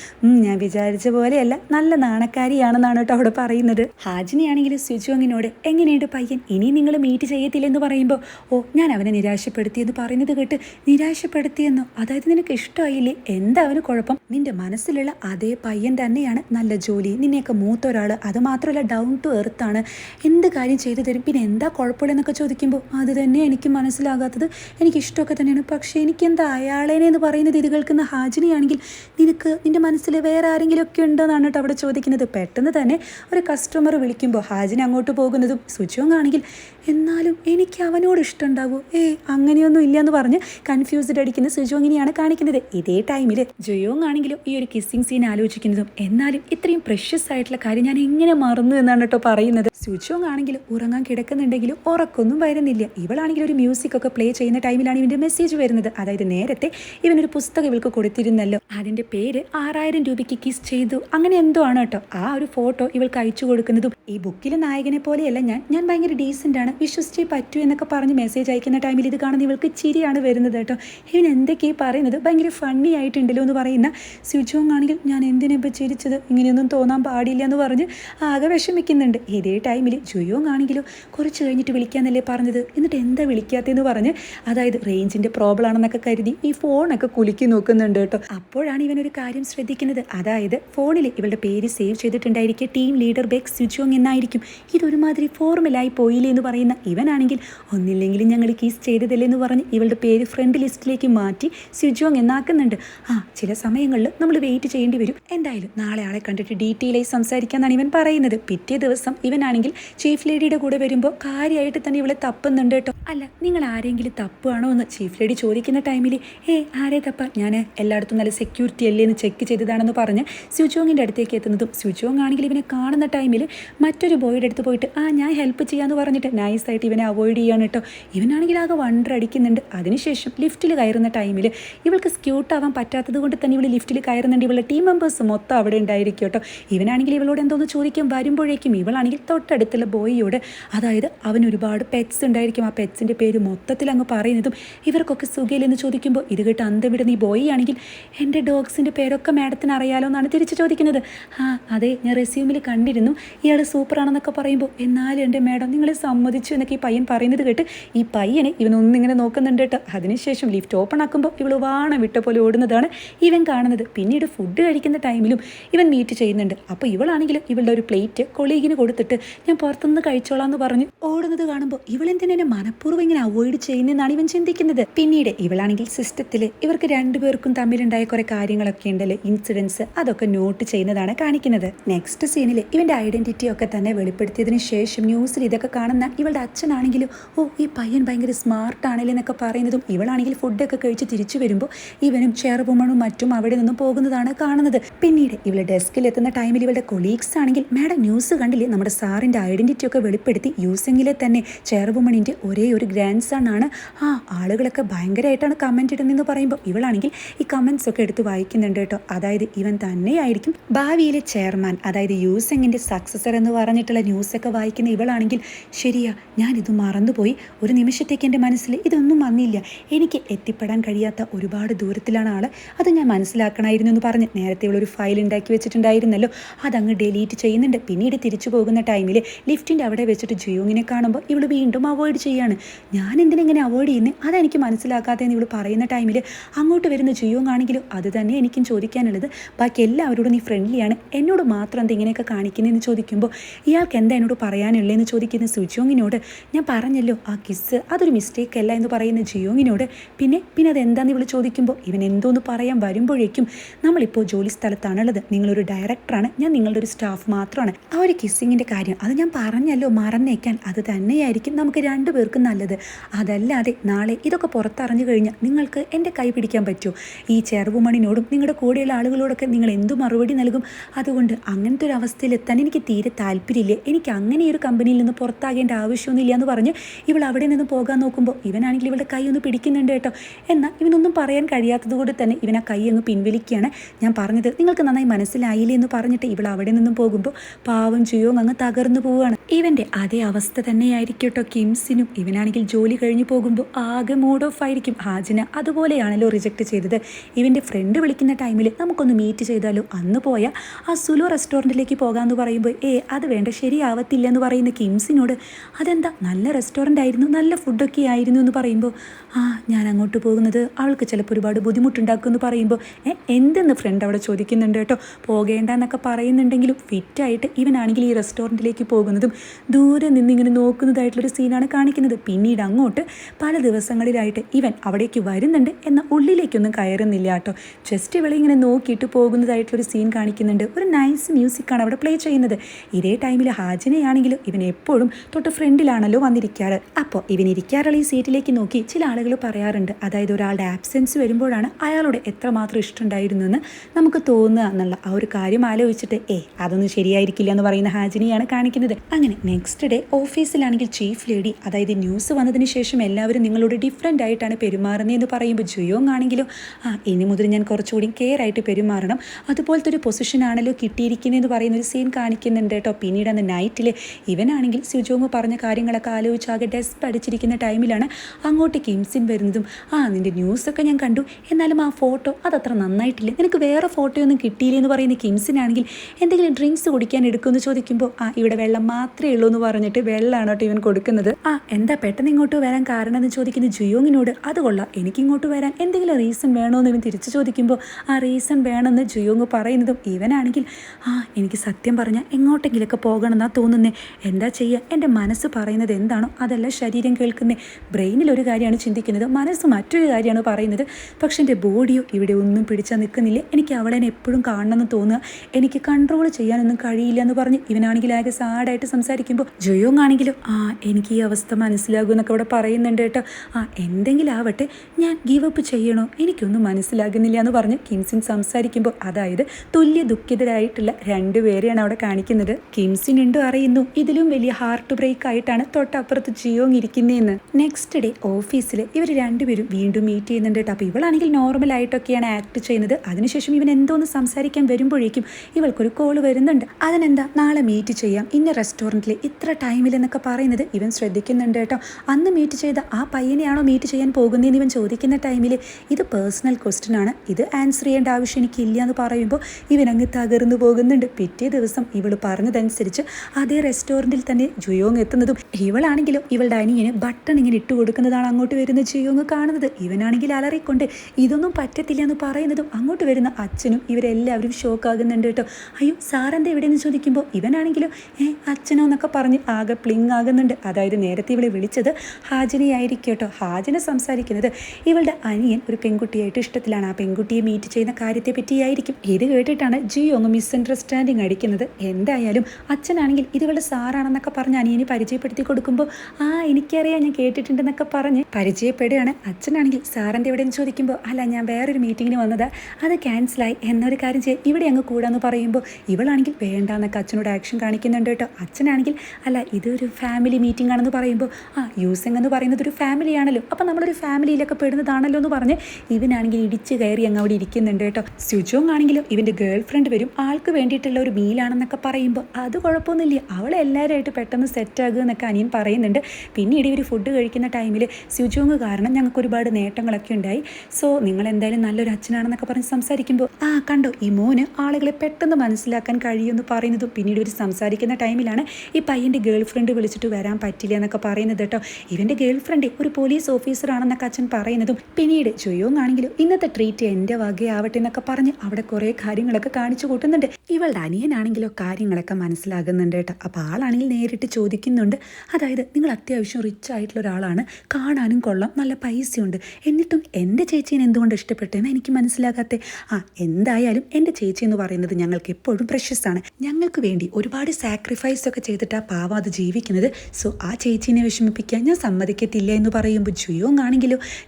ഞാൻ വിചാരിച്ച പോലെയല്ല. നല്ല നാണക്കാരിയാണെന്നാണ് കേട്ടോ അവിടെ പറയുന്നത്. ഹാജിനെയാണെങ്കിൽ സ്വിജോങ്ങിനോട് എങ്ങനെയുണ്ട് പയ്യൻ? ഇനി നിങ്ങൾ മീറ്റ് ചെയ്യത്തില്ലെന്ന് പറയുമ്പോൾ ഓ ഞാൻ അവനെ നിരാശപ്പെടുത്തിയെന്ന് പറയുന്നത് കേട്ട് നിരാശപ്പെടുത്തിയെന്നോ? അതായത് നിനക്ക് ഇഷ്ടമായില്ലേ? എന്താ അവന് കുഴപ്പം? നിന്റെ മനസ്സിലുള്ള അതേ പയ്യൻ തന്നെയാണ് നല്ല ജോലി. നിന്നെയൊക്കെ മൂത്ത ഒരാൾ അത് മാത്രമല്ല ഡൗൺ ടു എർത്താണ് എന്ത് കാര്യം ചെയ്തു തരും? പിന്നെ എന്താ കുഴപ്പമില്ലെന്നൊക്കെ ചോദിക്കുമ്പോൾ അത് തന്നെ എനിക്ക് മനസ്സിലാകാത്തത് എനിക്ക് ഇഷ്ടമൊക്കെ തന്നെയാണ്. പക്ഷേ എനിക്കെന്താ അയാളേനെ എന്ന് പറയുന്നത് ഇത് കേൾക്കുന്ന ഹാജിനിയാണെങ്കിൽ നിനക്ക് നിന്റെ മനസ്സിൽ വേറെ ആരെങ്കിലും ഒക്കെ ഉണ്ടോന്നാണ് കേട്ടോ അവിടെ ചോദിക്കുന്നത്. പെട്ടെന്ന് തന്നെ ഒരു കസ്റ്റമർ വിളിക്കുമ്പോൾ ഹാജിന് അങ്ങോട്ട് പോകുന്നതും സുജോങ് ആണെങ്കിൽ എന്നാലും എനിക്ക് അവനോട് ഇഷ്ടമുണ്ടാവോ ഏ അങ്ങനെയൊന്നും ഇല്ല എന്ന് പറഞ്ഞ് കൺഫ്യൂസ്ഡ് അടിക്കുന്ന സുജോങ്ങിനെയാണ് കാണിക്കുന്നത്. ഇതേ ടൈമിൽ ജുയോങ് ആണെങ്കിലും ഈ ഒരു കിസ്സിങ് സീൻ ആലോചിക്കുന്നതും. എന്നാലും ഇത്രയും പ്രഷ്യസ് ആയിട്ടുള്ള കാര്യം ഞാൻ എങ്ങനെ മറന്നു എന്നാണ് കേട്ടോ പറയുന്നത്. സുജോങ് ആണെങ്കിലും ഉറങ്ങാൻ കിടക്കുന്നുണ്ടെങ്കിലും ഉറക്കൊന്നും വരുന്നില്ല. ഇവളാണെങ്കിൽ ഒരു മ്യൂസിക് ഒക്കെ പ്ലേ ചെയ്യുന്ന ടൈമിലാണ് ഇവന്റെ മെസ്സേജ് വരുന്നത്. അതായത് നേരത്തെ ഇവനൊരു പുസ്തകം ഇവൾക്ക് കൊടുത്തിരുന്നല്ലോ. അതിന്റെ പേര് ആറായിരം രൂപയ്ക്ക് കിസ് ചെയ്തു. അങ്ങനെ എന്തോ ആണ് കേട്ടോ. ആ ഒരു ഫോട്ടോ ഇവൾക്ക് അയച്ചു കൊടുക്കുന്നതും. ഈ ബുക്കിലെ നായകനെ പോലെയല്ല ഞാൻ. ഞാൻ ഭയങ്കര ഡീസന്റ് ആണ്. വിശ്വസിച്ചേ പറ്റൂ എന്നൊക്കെ പറഞ്ഞ് മെസ്സേജ് അയക്കുന്ന ടൈമിൽ ഇത് കാണുന്ന ഇവൾക്ക് ചിരിയാണ് വരുന്നത് കേട്ടോ. ഇവൻ എന്തൊക്കെയാണ് പറയുന്നത് ഭയങ്കര ഫണ്ണി ആയിട്ടുണ്ടല്ലോ എന്ന് പറയുന്ന സ്വിജോങ് ആണെങ്കിൽ ഞാൻ എന്തിനാ ഇപ്പോൾ ചിരിച്ചത്? ഇങ്ങനെയൊന്നും തോന്നാൻ പാടില്ല എന്ന് പറഞ്ഞ് ആകെ വിഷമിക്കുന്നുണ്ട്. ഇതേ ടൈമിൽ ജുയോങ് ആണെങ്കിലോ കുറച്ച് കഴിഞ്ഞിട്ട് വിളിക്കാന്നല്ലേ പറഞ്ഞത്. എന്നിട്ട് എന്താ വിളിക്കാത്തതെന്ന് പറഞ്ഞ് അതായത് റേഞ്ചിന്റെ പ്രോബ്ലം ആണെന്നൊക്കെ കരുതി ഈ ഫോണൊക്കെ കുലുക്കി നോക്കുന്നുണ്ട് കേട്ടോ. അപ്പോഴാണ് ഇവൻ ഒരു കാര്യം ശ്രദ്ധിക്കുന്നത്. അതായത് ഫോണിൽ ഇവളുടെ പേര് സേവ് ചെയ്തിട്ടുണ്ടായിരിക്കുക ടീം ലീഡർ ബെക് സ്വിജോങ് എന്നായിരിക്കും. ഇതൊരുമാതിരി ഫോർമലായി പോയില്ലേ എന്ന് പറയുന്ന ഇവനാണെങ്കിൽ ഒന്നില്ലെങ്കിലും ഞങ്ങൾ കീസ് ചെയ്തതല്ലേ എന്ന് പറഞ്ഞ് ഇവളുടെ പേര് ഫ്രണ്ട് ലിസ്റ്റിലേക്ക് മാറ്റി സ്വിജോങ് എന്നാക്കുന്നുണ്ട്. ആ ചില സമയങ്ങളിൽ നമ്മൾ വെയിറ്റ് ചെയ്യേണ്ടി വരും. എന്തായാലും നാളെ ആളെ കണ്ടിട്ട് ഡീറ്റെയിൽ ആയി സംസാരിക്കാന്നാണ് ഇവൻ പറയുന്നത്. പിറ്റേ ദിവസം ഇവനാണെങ്കിൽ ചീഫ് ലേഡിയുടെ കൂടെ വരുമ്പോൾ കാര്യമായിട്ട് തന്നെ ഇവളെ തപ്പുന്നുണ്ട് കേട്ടോ. അല്ല നിങ്ങൾ ആരെങ്കിലും തപ്പുവാണോ എന്ന് ചീഫ് ലേഡി ചോദിക്കുന്ന ടൈമിൽ ഏ ആരെ തപ്പ? ഞാൻ എല്ലായിടത്തും നല്ല സെക്യൂരിറ്റി അല്ലേ എന്ന് ചെക്ക് ചെയ്തതാണെന്ന് പറഞ്ഞ് സ്വിജോങ്ങിന്റെ അടുത്തേക്ക് എത്തുന്നതും സ്വിജോങ് ആണെങ്കിൽ ഇവനെ കാണുന്ന ടൈമിൽ മറ്റൊരു ബോയുടെ അടുത്ത് പോയിട്ട് ആ ഞാൻ ഹെൽപ്പ് ചെയ്യാമെന്ന് പറഞ്ഞിട്ട് നൈസായിട്ട് ഇവനെ അവോയ്ഡ് ചെയ്യാണ് കേട്ടോ. ഇവനാണെങ്കിൽ ആകെ വണ്ടർ അടിക്കുന്നുണ്ട്. അതിനുശേഷം ലിഫ്റ്റിൽ കയറുന്ന ടൈമിൽ ഇവൾക്ക് സ്ക്യൂട്ട് ആവാൻ പറ്റാത്തത് കൊണ്ട് തന്നെ ഇവൾ ലിഫ്റ്റിൽ കയറുന്നുണ്ട്. ഇവളുടെ ടീം മെമ്പേഴ്സ് മൊത്തം അവിടെ ഉണ്ടായിരിക്കും കേട്ടോ. ഇവനാണെങ്കിൽ ഇവളോട് എന്തോന്ന് ചോദിക്കും? വരുമ്പോഴേക്കും ഇവളാണെങ്കിൽ തൊട്ടടുത്തുള്ള ബോയിയോട് അതായത് അവൻ ഒരുപാട് പെറ്റ്സ് ഉണ്ടായിരിക്കും. ആ പെറ്റ്സിന്റെ പേര് മൊത്തത്തിൽ അങ്ങ് പറയുന്നതും ഇവർക്കൊക്കെ സുഖയില്ലെന്ന് ചോദിക്കുമ്പോൾ ഇത് കേട്ട് അന്തം വിടുന്ന ഈ ബോയി ആണെങ്കിൽ എന്റെ ഡോഗ്സിന്റെ പേരൊക്കെ മാഡത്തിന് അറിയാലോ എന്നാണ് തിരിച്ചു ചോദിക്കുന്നത്. ആ അതെ ഞാൻ റെസ്യൂമിൽ കണ്ടിരുന്നു. ഇയാൾ സൂപ്പറാണെന്നൊക്കെ പറയുമ്പോൾ എന്നാലും എന്റെ മാഡം നിങ്ങൾ സമ്മതിച്ചു എന്നൊക്കെ ഈ പയ്യൻ പറയുന്നത് കേട്ട് ഈ പയ്യനെ ഇവനൊന്നിങ്ങനെ നോക്കുന്നുണ്ട് കേട്ടോ. അതിനുശേഷം ലിഫ്റ്റ് ഓപ്പൺ ആക്കുമ്പോൾ ഇവൾ വാണ വിട്ട പോലെ ഓടുന്നതാണ് ഇവൻ കാണുന്നത്. പിന്നീട് ഫുഡ് കഴിക്കുന്ന ടൈമിലും ഇവൻ മീറ്റ് ചെയ്യുന്നുണ്ട്. അപ്പോൾ ഇവളാണെങ്കിൽ ഇവളുടെ ഒരു പ്ലേറ്റ് കൊളീഗിന് കൊടുത്തിട്ട് ഞാൻ പുറത്തുനിന്ന് കഴിച്ചോളാം എന്ന് പറഞ്ഞ്. ഓടുന്നത് കാണുമ്പോൾ ഇവളെന്തിനെ മനഃപൂർവം ഇങ്ങനെ അവോയ്ഡ് ചെയ്യുന്നതെന്നാണ് ഇവൻ ചിന്തിക്കുന്നത്. പിന്നീട് ഇവളാണെങ്കിൽ സിസ്റ്റത്തിൽ ഇവർക്ക് രണ്ടുപേർക്കും തമ്മിലുണ്ടായ കുറേ കാര്യങ്ങളൊക്കെ ഉണ്ടല്ലോ? ഇൻസിഡൻസ് അതൊക്കെ നോട്ട് ചെയ്യുന്നതാണ് കാണിക്കുന്നത്. നെക്സ്റ്റ് സീനിൽ ഇവന്റെ ഐഡന്റിറ്റി ഒക്കെ തന്നെ വെളിപ്പെടുത്തിയതിനു ശേഷം ന്യൂസിൽ ഇതൊക്കെ കാണുന്ന ഇവളുടെ അച്ഛനാണെങ്കിലും ഓ ഈ പയ്യൻ ഭയങ്കര സ്മാർട്ട് ആണല്ലേ എന്നൊക്കെ പറയുന്നതും ഇവളാണെങ്കിൽ ഫുഡൊക്കെ കഴിച്ച് തിരിച്ചു വരുമ്പോൾ ഇവനും ചെറുപുമണും മറ്റും അവിടെ നിന്നും പോകുന്നതാണ് കാണുന്നത്. പിന്നീട് ഇവളെ ഡെസ്കിൽ എത്തുന്ന ടൈമിൽ ഇവളുടെ കൊളീഗ്സ് ആണെങ്കിൽ മാഡം ന്യൂസ് കണ്ടില്ലേ? നമ്മുടെ സാറിന്റെ ഐഡന്റിറ്റി ഒക്കെ വെളിപ്പെടുത്തി യൂസിങ്ങിലെ തന്നെ ചെയർവുമണിന്റെ ഒരേ ഒരു ഗ്രാൻഡ് സൺ ആണ്. ആ ആളുകളൊക്കെ ഭയങ്കരമായിട്ടാണ് കമന്റ് ഇടുന്നതെന്ന് പറയുമ്പോൾ ഇവളാണെങ്കിൽ ഈ കമൻസ് ഒക്കെ എടുത്ത് വായിക്കുന്നുണ്ട് കേട്ടോ. അതായത് ഇവൻ തന്നെയായിരിക്കും ഭാവിയിലെ ചെയർമാൻ അതായത് യൂസിങ്ങിന്റെ സക്സസർ എന്ന് പറഞ്ഞിട്ടുള്ള ന്യൂസൊക്കെ വായിക്കുന്ന ഇവളാണെങ്കിൽ ശരിയാ ഞാനിത് മറന്നുപോയി. ഒരു നിമിഷത്തേക്ക് എന്റെ മനസ്സിൽ ഇതൊന്നും വന്നില്ല. എനിക്ക് എത്തിപ്പെടാൻ കഴിയാത്ത ഒരുപാട് ദൂരത്തിലാണ് ആൾ അത് ഞാൻ മനസ്സിലാക്കണമായിരുന്നു എന്ന് പറഞ്ഞ് നേരത്തെ ഇവളൊരു ഫയൽ ഉണ്ടാക്കി വെച്ചിട്ടുണ്ടായിരുന്നല്ലോ. അതങ്ങ് ഡിലീറ്റ് ചെയ്യുന്നുണ്ട്. പിന്നീട് തിരിച്ചു പോകുന്ന ടൈമിൽ ലിഫ്റ്റിന്റെ അവിടെ വെച്ചിട്ട് ജിയോങ്ങിനെ കാണുമ്പോൾ ഇവൾ വീണ്ടും അവോയ്ഡ് ചെയ്യാണ്. ഞാൻ എന്തിനെങ്ങനെ അവോയ്ഡ് ചെയ്യുന്നത് അതെനിക്ക് മനസ്സിലാക്കാത്തതെന്ന് ഇവൾ പറയുന്ന ടൈമിൽ അങ്ങോട്ട് വരുന്ന ജിയോങ് ആണെങ്കിലും അത് തന്നെ എനിക്കും ചോദിക്കാനുള്ളത്. ബാക്കി എല്ലാവരോടും നീ ഫ്രണ്ട്ലിയാണ് എന്നോട് മാത്രം എന്താ ഇങ്ങനെയൊക്കെ കാണിക്കുന്നതെന്ന് ചോദിക്കുമ്പോൾ ഇയാൾക്ക് എന്താ എന്നോട് പറയാനുള്ളതെന്ന് ചോദിക്കുന്ന സുജോങ്ങിനോട് ഞാൻ പറഞ്ഞല്ലോ ആ കിസ് അതൊരു മിസ്റ്റേക്ക് അല്ല എന്ന് പറയുന്ന ജിയോങ്ങിനോട് പിന്നെ പിന്നെ അതെന്താന്ന് ഇവൾ ചോദിക്കുമ്പോൾ ഇവൻ എന്തോന്ന് പറയാൻ വരുമ്പോഴേക്കും നമ്മളിപ്പോൾ ജോലി സ്ഥലത്താണുള്ളത്. നിങ്ങളൊരു ഡയറക്ടറാണ് ഞാൻ നിങ്ങളുടെ ഒരു സ്റ്റാഫ് മാത്രമാണ്. ആ ഒരു കിസ്സിങ്ങിന്റെ കാര്യം അത് ഞാൻ പറഞ്ഞല്ലോ മറന്നേക്കാൻ. അത് തന്നെയായിരിക്കും നമുക്ക് രണ്ടു പേർക്കും നല്ലത്. അതല്ലാതെ നാളെ ഇതൊക്കെ പുറത്തറിഞ്ഞു കഴിഞ്ഞാൽ നിങ്ങൾക്ക് എന്റെ കൈ പിടിക്കാൻ പറ്റുമോ? ഈ ചെറുവുമണിനോടും നിങ്ങളുടെ കൂടെയുള്ള ആളുകളോടൊക്കെ നിങ്ങൾ എന്തു മറുപടി നൽകും? അതുകൊണ്ട് അങ്ങനത്തെ ഒരു അവസ്ഥയിലെത്താൻ എനിക്ക് തീരെ താല്പര്യമില്ല. എനിക്ക് അങ്ങനെ ഒരു കമ്പനിയിൽ നിന്ന് പുറത്താകേണ്ട ആവശ്യമൊന്നുമില്ല എന്ന് പറഞ്ഞ് ഇവൾ അവിടെ നിന്ന് പോകാൻ നോക്കുമ്പോൾ ഇവനാണെങ്കിൽ ഇവളുടെ കൈ ഒന്ന് പിടിക്കുന്നുണ്ട് കേട്ടോ. എന്നാൽ ഇവനൊന്നും പറയാൻ കഴിയാത്തതുകൊണ്ട് തന്നെ ഇവൻ ആ കൈ അങ്ങ് പിൻവലിക്കുകയാണ്. ഞാൻ പറഞ്ഞത് നിങ്ങൾക്ക് നന്നായി മനസ്സിലായില്ലേ എന്ന് പറഞ്ഞിട്ട് ഇവൾ അവിടെ നിന്നും പോകുമ്പോൾ പാവം ജിയോങ് അങ്ങ് തകർന്നു പോവുകയാണ്. ഇവന്റെ അതേ അവസ്ഥ തന്നെയായിരിക്കും കേട്ടോ കിംസിനും. ഇവനാണെങ്കിൽ ജോലി കഴിഞ്ഞു പോകുമ്പോൾ ആകെ മൂഡ് ഓഫ് ആയിരിക്കും. ഹാജിന അതുപോലെയാണല്ലോ റിജക്റ്റ് ചെയ്തത്. ഇവന്റെ ഫ്രണ്ട് വിളിക്കുന്ന ടൈമിൽ നമുക്കൊന്ന് മീറ്റ് ചെയ്താലോ? അന്ന് പോയ ആ സുലു റെസ്റ്റോറന്റിലേക്ക് പോകാമെന്ന് പറയുമ്പോൾ ഏ അത് വേണ്ട ശരിയാവത്തില്ല എന്ന് പറയുന്ന കിംസിനോട് അതെന്താ? നല്ല റെസ്റ്റോറന്റ് ആയിരുന്നു നല്ല ഫുഡൊക്കെ ആയിരുന്നു എന്ന് പറയുമ്പോൾ ആ ഞാൻ അങ്ങോട്ട് പോകുന്നത് അവൾക്ക് ചിലപ്പോൾ ഒരുപാട് ബുദ്ധിമുട്ടുണ്ടാക്കും എന്ന് പറയുമ്പോൾ ഏ എന്തെന്ന് ഫ്രണ്ട് അവിടെ ചോദിക്കുന്നുണ്ട് കേട്ടോ? പോകേണ്ട എന്നൊക്കെ പറയുന്നുണ്ടെങ്കിലും ഫിറ്റായിട്ട് ഇവനാണെങ്കിൽ ഈ റെസ്റ്റോറന്റിലേക്ക് പോകുന്നതും ദൂരെ നിന്ന് ഇങ്ങനെ നോക്കുന്നതായിട്ടുള്ളൊരു സീനാണ് കാണിക്കുന്നത്. പിന്നീട് അങ്ങോട്ട് പല ദിവസങ്ങളിലായിട്ട് ഇവൻ അവിടേക്ക് വരുന്നുണ്ട് എന്നാൽ ഉള്ളിലേക്കൊന്നും കയറുന്നില്ല കേട്ടോ. ജസ്റ്റ് ഇവളെ ഇങ്ങനെ നോക്കിയിട്ട് പോകുന്നതായിട്ടുള്ളൊരു സീൻ കാണിക്കുന്നുണ്ട്. ഒരു നൈസ് മ്യൂസിക്കാണ് അവിടെ പ്ലേ ചെയ്യുന്നത്. ഇതേ ടൈമിൽ ഹാജിനെയാണെങ്കിലും ഇവൻ എപ്പോഴും തൊട്ട് ഫ്രണ്ടിലാണല്ലോ വന്നിരിക്കാറ്. അപ്പോൾ ഇവൻ ഇരിക്കാറുള്ള ഈ സീറ്റിലേക്ക് നോക്കി ചില ആളുകൾ പറയാറുണ്ട്. അതായത് ഒരാളുടെ ആബ്സെൻസ് വരുമ്പോഴാണ് അയാളോട് എത്രമാത്രം ഇഷ്ടമുണ്ടായിരുന്നു എന്ന് നമുക്ക് തോന്നുക എന്നുള്ള ആ ഒരു കാര്യം ആലോചിച്ചിട്ട് ഏ അതൊന്നും ശരിയായിരിക്കില്ല എന്ന് പറയുന്ന ഹാജിനെയാണ് കാണിക്കുന്നത്. അങ്ങനെ നെക്സ്റ്റ് ഡേ ഓഫീസിലാണെങ്കിൽ ചീഫ് ലേഡി അതായത് ന്യൂസ് വന്നതിന് ശേഷം എല്ലാവരും നിങ്ങളോട് ഡിഫറെന്റ് ആയിട്ടാണ് പെരുമാറുന്നതെന്ന് പറയുമ്പോൾ ജുയോങ് ആണെങ്കിലും ആ ഇനി മുതൽ ഞാൻ കുറച്ചുകൂടി കെയർ ആയിട്ട് പെരുമാറണം. അതുപോലത്തെ ഒരു പൊസിഷനാണല്ലോ കിട്ടിയിരിക്കുന്നതെന്ന് പറയുന്ന ഒരു സീൻ കാണിക്കുന്നുണ്ട് കേട്ടോ. പിന്നീട് അന്ന് നൈറ്റിൽ ഇവനാണെങ്കിൽ സുജോങ് പറഞ്ഞ കാര്യങ്ങളൊക്കെ ആലോചിച്ച് ആകെ ഡെസ്പ് അടിച്ചിരിക്കുന്ന ടൈമിലാണ് അങ്ങോട്ട് കിംസിൻ വരുന്നതും ആ നിന്റെ ന്യൂസൊക്കെ ഞാൻ കണ്ടു. എന്നാലും ആ ഫോട്ടോ അതത്ര നന്നായിട്ടില്ല. നിനക്ക് വേറെ ഫോട്ടോ ഒന്നും കിട്ടിയില്ല എന്ന് പറയുന്ന കിംസിനാണെങ്കിൽ എന്തെങ്കിലും ഡ്രിങ്ക്സ് കുടിക്കാൻ എടുക്കുമെന്ന് ചോദിക്കുമ്പോൾ ആ ഇവിടെ വെള്ളം മാത്രമേ ഉള്ളൂ എന്ന് പറഞ്ഞിട്ട് വെള്ളമാണ് കേട്ടോ ഇവൻ കൊടുക്കുന്നത്. ആ എന്താ പെട്ടെന്ന് ഇങ്ങോട്ട് വരാൻ കാരണം എന്ന് ചോദിക്കുന്ന ജുയോങ്ങിനോട് അത് കൊള്ളാം എനിക്ക് ഇങ്ങോട്ട് വരാൻ എന്തെങ്കിലും റീസൺ വേണോ എന്ന് ഇവൻ തിരിച്ചു ചോദിക്കുമ്പോൾ ആ റീസൺ വേണമെന്ന് ജുയോങ് പറയുന്നതും ഇവനാണെങ്കിൽ ആ എനിക്ക് സത്യം പറഞ്ഞാൽ എങ്ങോട്ടെങ്കിലൊക്കെ പോകണമെന്നാ തോന്നുന്നേ. എന്താ ചെയ്യുക എന്റെ മനസ്സ് പറയുന്നത് എന്താണോ അതല്ല ശരീരം കേൾക്കുന്നേ. ബ്രെയിനിൽ ഒരു കാര്യമാണ് ചിന്തിക്കുന്നത് മനസ്സ് മറ്റൊരു കാര്യമാണ് പറയുന്നത്. പക്ഷെ എന്റെ ബോഡിയോ ഇവിടെ ഒന്നും പിടിച്ചാൽ നിൽക്കുന്നില്ല എനിക്ക് അവളെ എപ്പോഴും കാണണമെന്ന് തോന്നുക. എനിക്ക് കൺട്രോൾ ചെയ്യാനൊന്നും കഴിയില്ല എന്ന് പറഞ്ഞ് ഇവനാണെങ്കിൽ ആകെ സാഡായിട്ട് സംസാരിക്കുമ്പോൾ ജയോങ് ആണെങ്കിലും? ആ എനിക്ക് ഈ അവസ്ഥ മനസ്സിലാകും എന്നൊക്കെ അവിടെ പറയുന്നുണ്ട് കേട്ടോ. ആ എന്തെങ്കിലും ആവട്ടെ ഞാൻ ഗീവ് അപ്പ് ചെയ്യണോ? എനിക്കൊന്നും മനസ്സിലാകുന്നില്ല എന്ന് പറഞ്ഞ് കിംസിൻ സംസാരിക്കുമ്പോൾ അതായത് തുല്യ ദുഃഖിതരായിട്ടുള്ള രണ്ടുപേരെയാണ് അവിടെ കാണിക്കുന്നത്. കിംസിൻ ഉണ്ടോ അറിയുന്നു? ഇതിലും വലിയ ഹാർട്ട് ബ്രേക്ക് ആയിട്ടാണ് തൊട്ടപ്പുറത്ത് ജിയോങ് ഇരിക്കുന്നതെന്ന് നെക്സ്റ്റ് ഡേ ഓഫീസിൽ ഇവർ രണ്ടുപേരും വീണ്ടും മീറ്റ് ചെയ്യുന്നുണ്ട് കേട്ടോ. അപ്പോൾ ഇവളാണെങ്കിൽ നോർമൽ ആയിട്ടൊക്കെയാണ് ആക്ട് ചെയ്യുന്നത്. അതിനുശേഷം ഇവൻ എന്തോന്ന് സംസാരിക്കാൻ വരുമ്പോഴേക്കും ഇവൾക്കൊരു കോൾ വരുന്നുണ്ട്. അതിനെന്താ? നാളെ മീറ്റ് ചെയ്യാം. ഇന്ന റെസ്റ്റോറന്റിൽ ഇത്ര ടൈമിൽ എന്നൊക്കെ പറയുന്നത് ഇവൻ ശ്രദ്ധിക്കുന്നുണ്ട് കേട്ടോ. അന്ന് മീറ്റ് ചെയ്ത ആ പയ്യനെയാണോ മീറ്റ് ചെയ്യാൻ പോകുന്നതെന്ന് ഇവൻ ചോദിക്കുന്ന ടൈമിൽ ഇത് പേഴ്സണൽ ക്വസ്റ്റ്യൻ ആണ്. ഇത് ആൻസർ ചെയ്യേണ്ട ആവശ്യം എനിക്കില്ല എന്ന് പറയുമ്പോൾ ഇവൻ അങ്ങ് തകർന്നു പോകുന്നുണ്ട്. പിറ്റേ ദിവസം ഇവൾ പറഞ്ഞതനുസരിച്ച് അതേ റെസ്റ്റോറന്റിൽ തന്നെ ജുയോങ് എത്തുന്നതും ഇവളാണെങ്കിലും ഇവൾ അനിയന് ബട്ടൺ ഇങ്ങനെ ഇട്ട് കൊടുക്കുന്നതാണ് അങ്ങോട്ട് വരുന്ന ജുയോങ് കാണുന്നത്. ഇവനാണെങ്കിൽ അലറിക്കൊണ്ട് ഇതൊന്നും പറ്റത്തില്ല എന്ന് പറയുന്നതും അങ്ങോട്ട് വരുന്ന അച്ഛനും ഇവരെല്ലാവരും ഷോക്കാകുന്നുണ്ട് കേട്ടോ. അയ്യോ സാറെന്താ എവിടെയെന്ന് ചോദിക്കുമ്പോൾ ഇവനാണെങ്കിലും ഏ അച്ഛനോ എന്നൊക്കെ പറഞ്ഞ് ആകെ പ്ലിങ് ആകുന്നുണ്ട്. അതായത് നേരത്തെ ഇവളെ വിളിച്ചത് ഹാജനയായിരിക്കും കേട്ടോ. ഹാജന സംസാരിക്കുന്നത് ഇവളുടെ അനിയൻ ഒരു പെൺകുട്ടിയായിട്ട് ഇഷ്ടത്തിലാണ്. ആ പെൺകുട്ടിയെ മീറ്റ് ചെയ്യുന്ന കാര്യത്തെ പറ്റിയായിരിക്കും ഇത് കേട്ടിട്ടാണ് ജിയോ അങ്ങ് മിസ്അണ്ടർസ്റ്റാൻഡിങ് അടിക്കുന്നത്. എന്തായാലും അച്ഛനാണെങ്കിൽ ഇവളുടെ സാറാണെന്നൊക്കെ പറഞ്ഞ് അനിയനെ പരിചയപ്പെടുത്തി കൊടുക്കുമ്പോൾ ആ എനിക്കറിയാം ഞാൻ കേട്ടിട്ടുണ്ടെന്നൊക്കെ പറഞ്ഞ് പരിചയപ്പെടുകയാണ്. അച്ഛനാണെങ്കിൽ സാറിന്റെ എവിടെയെന്ന് ചോദിക്കുമ്പോൾ അല്ല ഞാൻ വേറൊരു മീറ്റിങ്ങിന് വന്നത്. അത് ക്യാൻസലായി എന്നൊരു കാര്യം ചെയ്യാം. ഇവിടെ അങ്ങ് കൂടാന്ന് പറയുമ്പോൾ ഇവളാണെങ്കിൽ വേണ്ടാന്നൊക്കെ അച്ഛനോട് ആക്ഷൻ കാണിക്കുന്നുണ്ട് കേട്ടോ. അച്ഛനാണെങ്കിൽ അല്ല ഇതൊരു ഫാമിലി മീറ്റിംഗ് ആണെന്ന് പറയുമ്പോൾ ആ യൂസിങ് എന്ന് പറയുന്നത് ഒരു ഫാമിലിയാണല്ലോ അപ്പം നമ്മളൊരു ഫാമിലിയിലൊക്കെ പെടുന്നതാണല്ലോ എന്ന് പറഞ്ഞ് ഇവനാണെങ്കിൽ ഇടിച്ച് കയറി അങ്ങ് അവിടെ ഇരിക്കുന്നുണ്ട് കേട്ടോ. സുജോങ് ആണെങ്കിലും ഇവന്റെ ഗേൾ ഫ്രണ്ട് വരും. ആൾക്ക് വേണ്ടിയിട്ടുള്ള ഒരു മീലാണെന്നൊക്കെ പറയുമ്പോൾ അത് കുഴപ്പമൊന്നുമില്ല. അവളെ എല്ലാവരുമായിട്ട് പെട്ടെന്ന് സെറ്റ് ആകുക എന്നൊക്കെ അനിയൻ പറയുന്നുണ്ട്. പിന്നീട് ഇവർ ഫുഡ് കഴിക്കുന്ന ടൈമിൽ സുജോങ് കാരണം ഞങ്ങൾക്ക് ഒരുപാട് നേട്ടങ്ങളൊക്കെ ഉണ്ടായി. സോ നിങ്ങൾ എന്തായാലും നല്ലൊരു അച്ഛനാണെന്നൊക്കെ പറഞ്ഞ് സംസാരിക്കുമ്പോൾ ആ കണ്ടോ ഈ മോന് ആളുകളെ പെട്ടെന്ന് മനസ്സിലാക്കാൻ കഴിയുമെന്ന് പറയുന്നതും പിന്നീട് ഒരു സംസാരിക്കുന്ന ടൈമിലാണ് ഈ പയ്യന്റെ ഗേൾ ഫ്രണ്ട് വിളിച്ചിട്ട് വരാൻ പറ്റില്ല എന്നൊക്കെ പറയുന്നത് കേട്ടോ. ഇവന്റെ ഗേൾ ഫ്രണ്ട് ഒരു പോലീസ് ഓഫീസറാണെന്നൊക്കെ അച്ഛൻ പറയുന്നതും പിന്നീട് ആണെങ്കിലും ഇന്നത്തെ ട്രീറ്റ് എന്റെ വകയാവട്ടെ എന്നൊക്കെ പറഞ്ഞ് അവിടെ കുറേ കാര്യങ്ങളൊക്കെ കാണിച്ചു കൂട്ടുന്നുണ്ട്. ഇവളുടെ അനിയനാണെങ്കിലോ കാര്യങ്ങളൊക്കെ മനസ്സിലാകുന്നുണ്ട് കേട്ടോ. അപ്പോൾ ആളാണെങ്കിൽ നേരിട്ട് ചോദിക്കുന്നുണ്ട്. അതായത് നിങ്ങൾ അത്യാവശ്യം റിച്ച് ആയിട്ടുള്ള ഒരാളാണ്. കാണാനും കൊള്ളാം. നല്ല പൈസയുണ്ട്. എന്നിട്ടും എന്റെ ചേച്ചീനെ എന്തുകൊണ്ട് ഇഷ്ടപ്പെട്ടെന്ന് എനിക്ക് മനസ്സിലാകാത്തെ. ആ എന്തായാലും എന്റെ ചേച്ചി എന്ന് പറയുന്നത് ഞങ്ങൾക്ക് എപ്പോഴും പ്രഷ്യസ് ആണ്. ഞങ്ങൾക്ക് വേണ്ടി ഒരുപാട് സാക്രിഫൈസ് ഒക്കെ ചെയ്തിട്ട് ആ പാവ അത് ജീവിക്കുന്നത്. സോ ആ ചേച്ചീനെ വിഷമിപ്പിക്കാൻ ഞാൻ സമ്മതിക്കത്തില്ല എന്ന് പറയുമ്പോൾ ജുയോങ്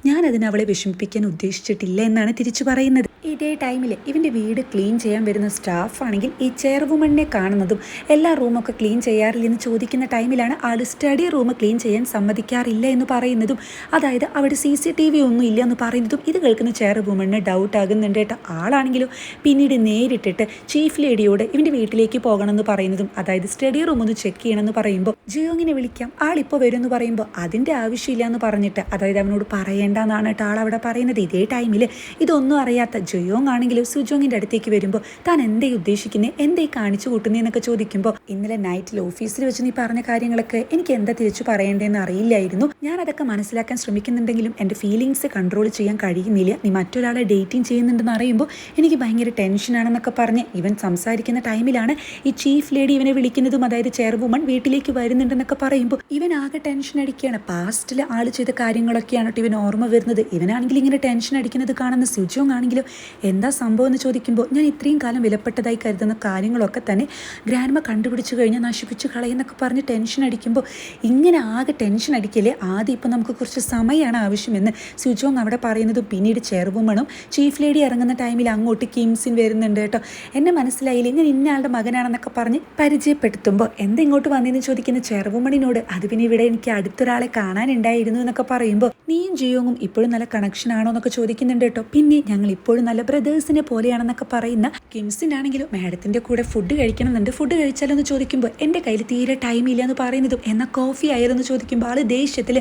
ഞാൻ അതിനവളെ അവളെ വിഷമിപ്പിക്കാൻ ഉദ്ദേശിച്ചിട്ടില്ല എന്നാണ് തിരിച്ചു പറയുന്നത്. ഇതേ ടൈമിൽ ഇവന്റെ വീട് ക്ലീൻ ചെയ്യാൻ വരുന്ന സ്റ്റാഫ് ആണെങ്കിൽ ഈ ചെയർ വുമണിനെ കാണുന്നതും എല്ലാ റൂമൊക്കെ ക്ലീൻ ചെയ്യാറില്ലെന്ന് ചോദിക്കുന്ന ടൈമിലാണ് ആൾ സ്റ്റഡി റൂം ക്ലീൻ ചെയ്യാൻ സമ്മതിക്കാറില്ല എന്ന് പറയുന്നതും. അതായത് അവിടെ സി സി ടി വി ഒന്നും ഇല്ല എന്ന് പറയുന്നതും ഇത് കേൾക്കുന്ന ചെയർ വുമണിന് ഡൗട്ട് ആകുന്നുണ്ട് കേട്ടോ. ആളാണെങ്കിലും പിന്നീട് നേരിട്ടിട്ട് ചീഫ് ലേഡിയോട് ഇവന്റെ വീട്ടിലേക്ക് പോകണമെന്ന് പറയുന്നതും അതായത് സ്റ്റഡി റൂം ഒന്ന് ചെക്ക് ചെയ്യണമെന്ന് പറയുമ്പോൾ ജിയോങ്ങിനെ വിളിക്കാം. ആളിപ്പോൾ വരും എന്ന് പറയുമ്പോൾ അതിന്റെ ആവശ്യമില്ല എന്ന് പറഞ്ഞിട്ട് അതായത് അവനോട് പറയേണ്ടെന്നാണ് കേട്ടോ ആൾ അവിടെ പറയുന്നത്. ഇതേ ടൈമിൽ ഇതൊന്നും അറിയാത്ത ജിയോങ് ആണെങ്കിലും സുജോങ്ങിന്റെ അടുത്തേക്ക് വരുമ്പോൾ താൻ എന്തേ ഉദ്ദേശിക്കുന്നത് എന്തേ കാണിച്ചു കൂട്ടുന്നതെന്നൊക്കെ ചോദിക്കുമ്പോൾ ഇന്നലെ നൈറ്റിൽ ഓഫീസിൽ വെച്ച് നീ പറഞ്ഞ കാര്യങ്ങളൊക്കെ എനിക്ക് എന്താ തിരിച്ചു പറയേണ്ടതെന്ന് അറിയില്ലായിരുന്നു. ഞാൻ അതൊക്കെ മനസ്സിലാക്കാൻ ശ്രമിക്കുന്നുണ്ടെങ്കിലും എന്റെ ഫീലിങ്സ് കൺട്രോൾ ചെയ്യാൻ കഴിയുന്നില്ല. നീ മറ്റൊരാളെ ഡേറ്റിംഗ് ചെയ്യുന്നുണ്ടെന്ന് അറിയുമ്പോൾ എനിക്ക് ഭയങ്കര ടെൻഷനാണെന്നൊക്കെ പറഞ്ഞ് ഇവൻ സംസാരിക്കുന്ന ടൈമിലാണ് ഈ ചീഫ് ലേഡി ഇവനെ വിളിക്കുന്നതും അതായത് ചെയർവുമൺ വീട്ടിലേക്ക് വരുന്നുണ്ടെന്നൊക്കെ പറയുമ്പോൾ ഇവൻ ആകെ ടെൻഷൻ അടിക്കുകയാണ്. പാസ്റ്റിൽ ആൾ ചെയ്ത കാര്യങ്ങളൊക്കെയാണ് ഇവൻ ഓർമ്മ വരുന്നത്. ഇവനാണെങ്കിൽ ഇങ്ങനെ ടെൻഷൻ അടിക്കുന്നത് കാണുന്ന സുജോങ് ആണെങ്കിലും എന്താ സംഭവം എന്ന് ചോദിക്കുമ്പോൾ ഞാൻ ഇത്രയും കാലം വിലപ്പെട്ടതായി കരുതുന്ന കാര്യങ്ങളൊക്കെ തന്നെ ഗ്രാൻഡ്മ കണ്ടുപിടിച്ചു കഴിഞ്ഞാൽ നശിപ്പിച്ച് കളയെന്നൊക്കെ പറഞ്ഞ് ടെൻഷൻ അടിക്കുമ്പോൾ ഇങ്ങനെ ആകെ ടെൻഷൻ അടിക്കല്ലേ ആദ്യം ഇപ്പം നമുക്ക് കുറച്ച് സമയമാണ് ആവശ്യമെന്ന് സുജോങ് അവിടെ പറയുന്നത് പിന്നീട് ചെയർവുമണും ചീഫ് ലേഡി ഇറങ്ങുന്ന ടൈമിൽ അങ്ങോട്ട് കിംസിൻ വരുന്നുണ്ട് കേട്ടോ. എന്നെ മനസ്സിലായില്ലേ? ഞാൻ ഇന്നയാളുടെ മകനാണെന്നൊക്കെ പറഞ്ഞ് പരിചയപ്പെടുത്തുമ്പോൾ എന്താ ഇങ്ങോട്ട് വന്നതെന്ന് ചോദിക്കുന്ന ചെറുവുമണിനോട് അത് പിന്നെ ഇവിടെ എനിക്ക് അടുത്തൊരാളെ കാണാനുണ്ടായിരുന്നു എന്നൊക്കെ പറയുമ്പോൾ നീയും ജിയോങ്ങും ഇപ്പോഴും നല്ല കണക്ഷൻ ആണോ എന്നൊക്കെ ചോദിക്കുന്നുണ്ട് കേട്ടോ. പിന്നെ ഞങ്ങൾ ഇപ്പോഴും നല്ല ബ്രദേഴ്സിനെ പോലെയാണെന്നൊക്കെ പറയുന്ന കിംസിനാണെങ്കിലും മാഡത്തിന്റെ കൂടെ ഫുഡ് കഴിക്കണമെന്നുണ്ട്. ഫുഡ് കഴിച്ചാലെന്ന് ചോദിക്കുമ്പോൾ എന്റെ കയ്യിൽ തീരെ ടൈം ഇല്ല എന്ന് പറയുന്നതും എന്നാൽ കോഫി ആയതെന്ന് ചോദിക്കുമ്പോൾ ആൾ ദേഷ്യത്തിൽ